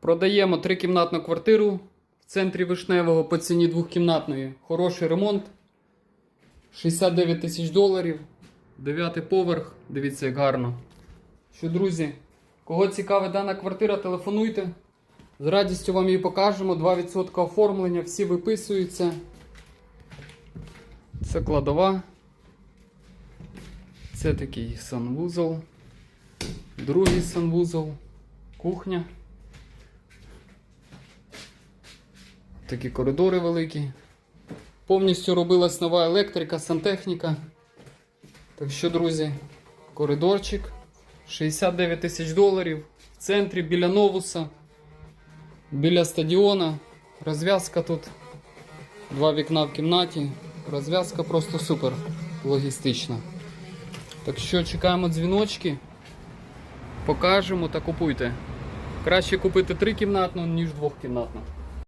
Продаємо трикімнатну квартиру в центрі Вишневого по ціні двохкімнатної. Хороший ремонт. 69 тисяч доларів. Дев'ятий поверх. Дивіться, як гарно. Що, друзі, кого цікавить дана квартира, телефонуйте. З радістю вам її покажемо. 2% оформлення, всі виписуються. Це кладова. Це такий санвузол. Другий санвузол. Кухня. Такі коридори великі. Повністю робилась нова електрика, сантехніка. Так що, друзі, коридорчик. 69 тисяч доларів. В центрі біля новуса. Біля стадіона. Розв'язка тут. Два вікна в кімнаті. Розв'язка просто супер логістична. Так що чекаємо дзвіночки. Покажемо та купуйте. Краще купити трикімнатну, ніж двохкімнатну.